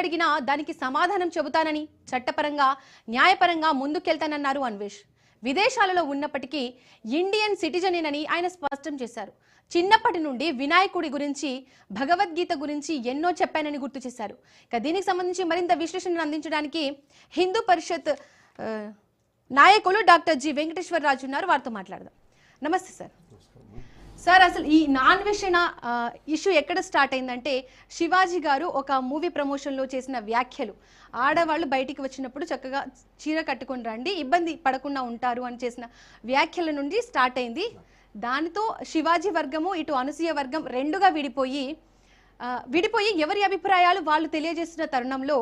అడిగినా దానికి సమాధానం చెబుతానని చట్టపరంగా న్యాయపరంగా ముందుకెళ్తానన్నారు అన్వేష్. విదేశాలలో ఉన్నప్పటికీ ఇండియన్ సిటిజనేనని ఆయన స్పష్టం చేశారు. చిన్నప్పటి నుండి వినాయకుడి గురించి భగవద్గీత గురించి ఎన్నో చెప్పానని గుర్తు చేశారు. ఇక దీనికి సంబంధించి మరింత విశ్లేషణను అందించడానికి హిందూ పరిషత్ నాయకులు డాక్టర్ జి వెంకటేశ్వరరాజు ఉన్నారు. వారితో మాట్లాడదాం. నమస్తే సార్. సార్ అసలు ఈ నాన్వేషణ ఇష్యూ ఎక్కడ స్టార్ట్ అయిందంటే శివాజీ గారు ఒక మూవీ ప్రమోషన్లో చేసిన వ్యాఖ్యలు. ఆడవాళ్ళు బయటికి వచ్చినప్పుడు చక్కగా చీర కట్టుకొని రండి ఇబ్బంది పడకుండా ఉంటారు అని చేసిన వ్యాఖ్యల నుండి స్టార్ట్ అయింది. దానితో శివాజీ వర్గము ఇటు అనసూయ వర్గం రెండుగా విడిపోయి విడిపోయి ఎవరి అభిప్రాయాలు వాళ్ళు తెలియజేస్తున్న తరుణంలో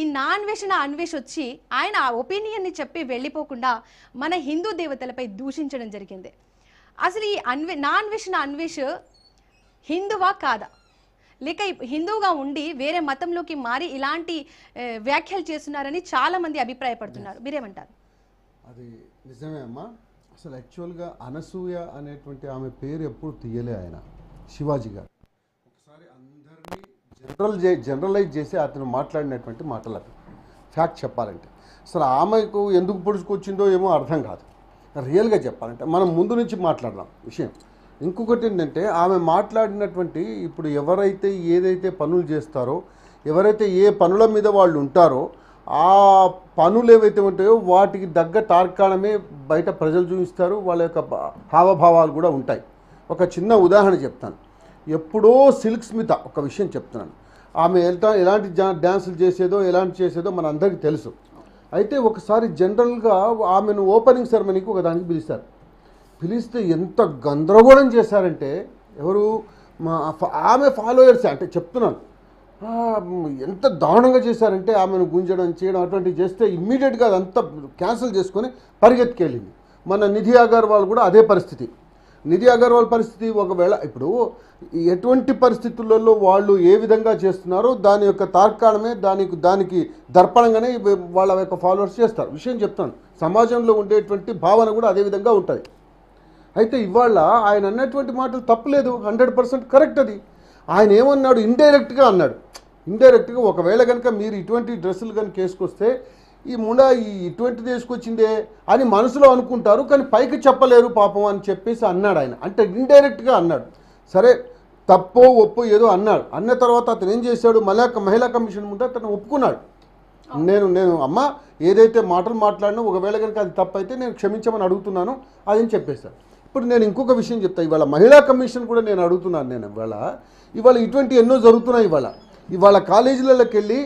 ఈ నాన్వేషణ అన్వేష్ వచ్చి ఆయన ఆ ఒపీనియన్ని చెప్పి వెళ్ళిపోకుండా మన హిందూ దేవతలపై దూషించడం జరిగింది. అసలు ఈ అన్వే నాన్వేషణ అన్వేష్ హిందువా కాదా? లేక హిందువుగా ఉండి వేరే మతంలోకి మారి ఇలాంటి వ్యాఖ్యలు చేస్తున్నారని చాలా మంది అభిప్రాయపడుతున్నారు మీరేమంటారు? అది నిజమే అమ్మా. అసలు యాక్చువల్గా అనసూయ అనేటువంటి ఆమె పేరు ఎప్పుడు తీయలే ఆయన. శివాజీ గారు. ఒకసారి అందరినీ జనరల్ జనరలైజ్ చేసి అతను మాట్లాడినటువంటి మాటలు అవి. ఫ్యాక్ట్ చెప్పాలంటే. అసలు ఆమెకు ఎందుకు పొడుచుకొచ్చిందో ఏమో అర్థం కాదు. రియల్గా చెప్పాలంటే మనం ముందు నుంచి మాట్లాడదాం విషయం. ఇంకొకటి ఏంటంటే ఆమె మాట్లాడినటువంటి ఇప్పుడు ఎవరైతే ఏదైతే పనులు చేస్తారో ఎవరైతే ఏ పనుల మీద వాళ్ళు ఉంటారో ఆ పనులు ఏవైతే ఉంటాయో వాటికి దగ్గ తార్కాణమే బయట ప్రజలు చూపిస్తారు వాళ్ళ యొక్క హావభావాలు కూడా ఉంటాయి. ఒక చిన్న ఉదాహరణ చెప్తాను. ఎప్పుడో సిల్క్ స్మిత ఒక విషయం చెప్తున్నాను. ఆమె ఎల్టా ఎలాంటి జా- డ్యాన్సులు చేసేదో ఎలాంటి చేసేదో మన అందరికీ తెలుసు. అయితే ఒకసారి జనరల్గా ఆమెను ఓపెనింగ్ సెరమనీకి ఒక దానికి పిలిస్తారు. పిలిస్తే ఎంత గందరగోళం చేశారంటే ఎవరు మా ఫ- ఆమె ఫాలోయర్స్ అంటే చెప్తున్నాను. ఎంత దారుణంగా చేశారంటే ఆమెను గుంజడం చేయడం అటువంటివి చేస్తే ఇమ్మీడియట్గా అదంతా క్యాన్సిల్ చేసుకొని పరిగెత్తుకెళ్ళింది. మన నిధి అగర్వాల్ కూడా అదే పరిస్థితి. నిధి అగర్వాల్ పరిస్థితి ఒకవేళ ఇప్పుడు ఎటువంటి పరిస్థితులలో వాళ్ళు ఏ విధంగా చేస్తున్నారో దాని యొక్క తార్కాణమే దానికి దానికి దర్పణంగానే వాళ్ళ యొక్క ఫాలోవర్స్ చేస్తారు. విషయం చెప్తాను. సమాజంలో ఉండేటువంటి భావన కూడా అదే విధంగా ఉంటుంది. అయితే ఇవాళ ఆయన అన్నటువంటి మాటలు తప్పలేదు. హండ్రెడ్ పర్సెంట్ కరెక్ట్ అది. ఆయన ఏమన్నాడు? ఇండైరెక్ట్గా అన్నాడు. ఇండైరెక్ట్గా ఒకవేళ కనుక మీరు ఇటువంటి డ్రెస్సులు కనుక వేసుకొస్తే ఈ ముండ ఈ ఇటువంటిది వేసుకొచ్చిందే అని మనసులో అనుకుంటారు కానీ పైకి చెప్పలేరు పాపం అని చెప్పేసి అన్నాడు ఆయన. అంటే ఇండైరెక్ట్గా అన్నాడు. సరే తప్పో ఒప్పో ఏదో అన్నాడు. అన్న తర్వాత అతను ఏం చేశాడు? మహిళా మహిళా కమిషన్ ముందు అతను ఒప్పుకున్నాడు. నేను నేను అమ్మ ఏదైతే మాటలు మాట్లాడినా ఒకవేళ కనుక అది తప్పైతే నేను క్షమించమని అడుగుతున్నాను అదని చెప్పేశాను ఇప్పుడు నేను ఇంకొక విషయం చెప్తా. ఇవాళ మహిళా కమిషన్ కూడా నేను అడుగుతున్నాను నేను. ఇవాళ ఇవాళ ఇటువంటి ఎన్నో జరుగుతున్నాయి ఇవాళ. ఇవాళ కాలేజీలలోకి వెళ్ళి